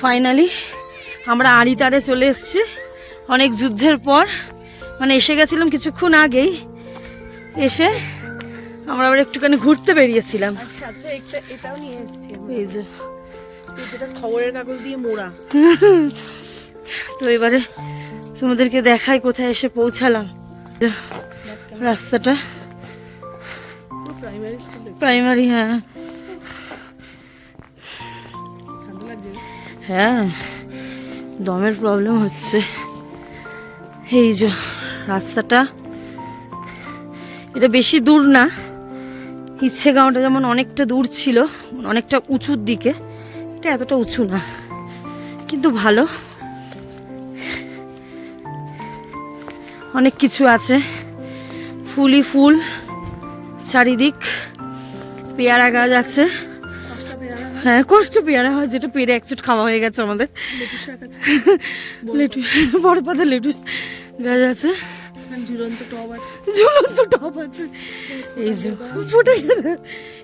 Finally আমরা আড়িতারে চলে এসেছি। অনেক যুদ্ধের পর মানে এসে গেছিলাম কিছুক্ষণ আগেই। এসে আমরা আবার একটুখানি ঘুরতে বেরিয়েছিলাম। এটাও নিয়ে এসেছি এই যে। খবরের কাগজ দিয়ে মোড়া। তো এবারে তোমাদেরকে দেখাই কোথায় এসে পৌঁছালাম। রাস্তাটা। প্রাইমারি হ্যাঁ। হ্যাঁ দমের প্রবলেম হচ্ছে। এই যে, রাস্তাটা, এটা বেশি দূর না। ইচ্ছে গাঁওটা যেমন অনেকটা দূর ছিল, অনেকটা উঁচুর দিকে, এটা এতটা উঁচু না, কিন্তু ভালো। অনেক কিছু আছে। ফুলই ফুল, চারিদিক পেয়ারা গাছ আছে। হ্যাঁ কষ্ট পেয়ারা হয় যেটা পেরে একচুট খাওয়া হয়ে গেছে আমাদের। লেটু বড় পাতা লেটু গাছ আছে। ঝুলন্ত টব আছে। ঝুলন্ত টপ আছে। এই যে ফুটে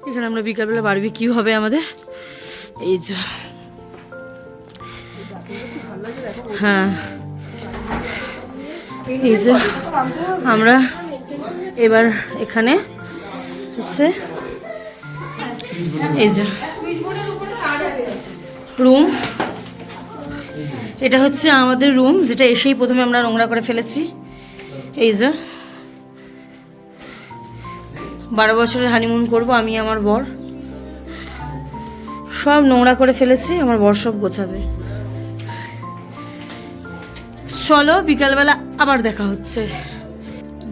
এখানে আমরা বিকালবেলা বাড়বি কি হবে আমাদের? এই যে। হ্যাঁ। এই যে আমরা এবার এখানে হচ্ছে এই যে। রুম এটা হচ্ছে আমাদের রুম যেটা এসেই প্রথমে আমরা নোংরা করে ফেলেছি। এই যে। বারো বছরের হানিমুন করব আমি, আমার বর। সব নোংরা করে ফেলেছি, আমার বর সব গোছাবে। চলো, বিকালবেলা আবার দেখা হচ্ছে।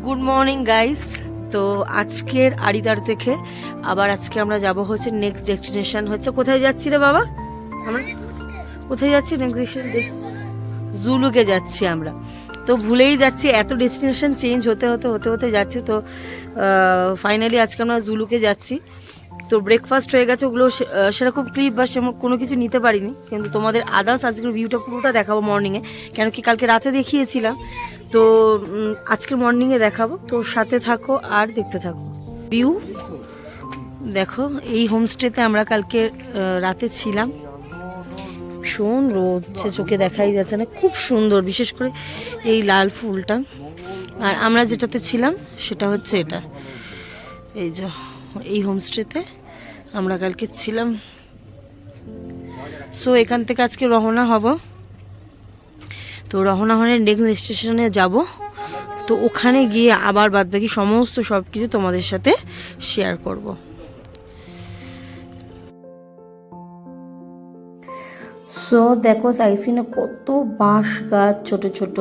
গুড মর্নিং গাইস তো আজকের আড়িদার থেকে আবার আজকে আমরা যাব হচ্ছে নেক্সট ডেস্টিনেশন হচ্ছে কোথায় যাচ্ছি রে বাবা? আমরা? কোথায় যাচ্ছি? জুলুকে যাচ্ছি আমরা। তো ভুলেই যাচ্ছি এত ডেস্টিনেশন চেঞ্জ হতে হতে হতে হতে যাচ্ছে। তো ফাইনালি আজকে আমরা জুলুকে যাচ্ছি। তো ব্রেকফাস্ট হয়ে গেছে ওগুলো সেরকম ক্লিপ বা সেরকম কোনো কিছু নিতে পারিনি। কিন্তু তোমাদের আদার্স আজকের ভিউটা পুরোটা দেখাবো মর্নিংয়ে কেন কি কালকে রাতে দেখিয়েছিলাম। তো উম, আজকের মর্নিংয়ে দেখাবো। তো সাথে থাকো আর দেখতে থাকো। ভিউ দেখো এই হোমস্টেতে আমরা কালকে রাতে ছিলাম। ভীষণ রোদ সে চোখে দেখাই যাচ্ছে না। খুব সুন্দর, বিশেষ করে এই লাল ফুলটা। আর আমরা যেটাতে ছিলাম, সেটা হচ্ছে এটা। এই যে, এই হোমস্টেতে আমরা কালকে ছিলাম। সো এখান থেকে আজকে রওনা হব। তো রহনা হয়ে নেক্সট স্টেশনে যাব। তো ওখানে গিয়ে আবার বাদবাকি সমস্ত সব কিছু তোমাদের সাথে শেয়ার করব। সো দেখো সাইসিনে কত বাঁশ গাছ ছোট ছোট।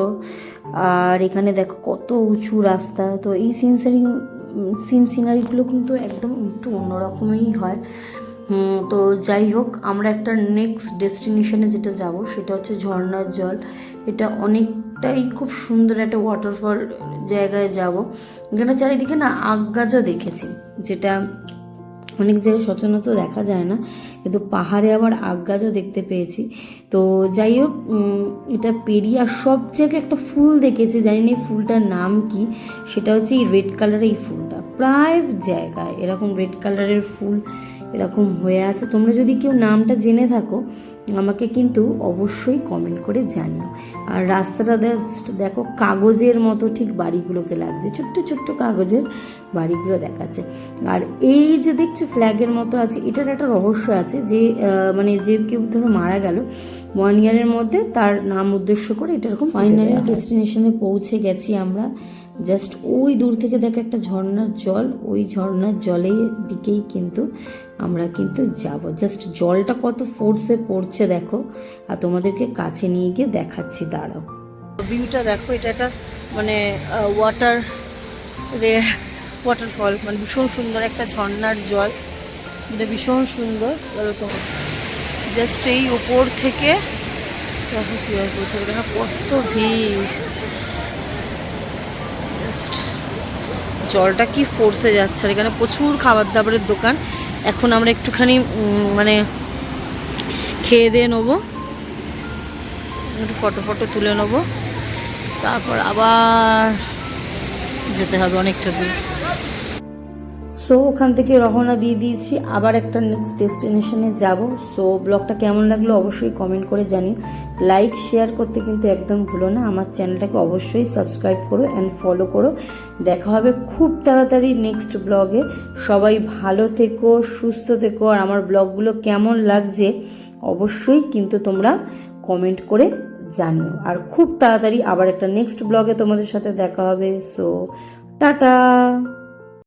আর এখানে দেখো কত উঁচু রাস্তা। তো এই সিনসারি, সিন সিনারিগুলো কিন্তু একদম একটু অন্যরকমই হয়। তো যাই হোক, আমরা একটা নেক্সট ডেস্টিনেশনে যেটা যাব, সেটা হচ্ছে ঝর্ণার জল। এটা অনেকটাই খুব সুন্দর একটা ওয়াটারফল জায়গায় যাব। এখানে চারিদিকে না আগ গাছও দেখেছি, যেটা অনেক জায়গায় সচেতনতা দেখা যায় না, কিন্তু পাহাড়ে আবার আগ গাছও দেখতে পেয়েছি। তো যাই হোক এটা পেরিয়ে আর সব জায়গায় একটা ফুল দেখেছি, জানি না এই ফুলটার নাম কি, সেটা হচ্ছে এই রেড কালারের এই ফুলটা। প্রায় জায়গায় এরকম রেড কালারের ফুল এরকম হয়ে আছে। তোমরা যদি কেউ নামটা জেনে থাকো আমাকে কিন্তু অবশ্যই কমেন্ট করে জানিও। আর রাস্তাটা জাস্ট দেখো কাগজের মতো ঠিক বাড়িগুলোকে লাগছে। ছোট্ট ছোট্ট কাগজের বাড়িগুলো দেখাচ্ছে। আর এই যে দেখছ ফ্ল্যাগের মতো আছে এটার একটা রহস্য আছে যে মানে যে কেউ ধরো মারা গেল ওয়ান ইয়ারের মধ্যে তার নাম উদ্দেশ্য করে এটা এরকম ফাইনালি ডেস্টিনেশনে পৌঁছে গেছি আমরা। জাস্ট ওই দূর থেকে দেখো একটা ঝর্ণার জল, ওই ঝর্ণার জলের দিকেই কিন্তু আমরা কিন্তু যাব। জাস্ট জলটা কত ফোর্সে পড়ছে দেখো, আর তোমাদেরকে কাছে নিয়ে গিয়ে দেখাচ্ছি, দাঁড়াও। ভিউটা দেখো, এটা একটা মানে ওয়াটার রে ওয়াটারফল মানে ভীষণ সুন্দর একটা ঝর্ণার জল। এটা ভীষণ সুন্দর তো। জাস্ট এই উপর থেকে কত ভিড়। জাস্ট জলটা কি ফোর্সে যাচ্ছে আর এখানে প্রচুর খাবার দাবারের দোকান। এখন আমরা একটুখানি মানে খেয়ে দিয়ে নেব। একটু ফটো ফটো তুলে নেব। তারপর আবার যেতে হবে অনেকটা দূর। সো ওখান থেকে রওনা দিয়ে দিয়েছি। আবার একটা নেক্সট ডেস্টিনেশনে যাব। সো ব্লগটা কেমন লাগল অবশ্যই কমেন্ট করে জানি লাইক শেয়ার করতে কিন্তু একদম ভুলো না। আমার চ্যানেলটাকে অবশ্যই সাবস্ক্রাইব করো অ্যান্ড ফলো করো। দেখা হবে খুব তাড়াতাড়ি নেক্সট ব্লগে সবাই ভালো থেকো, সুস্থ থেকো। আর আমার ব্লগগুলো কেমন লাগছে অবশ্যই কিন্তু তোমরা কমেন্ট করে জানিও। আর খুব তাড়াতাড়ি আবার একটা নেক্সট ব্লগে তোমাদের সাথে দেখা হবে। So tata!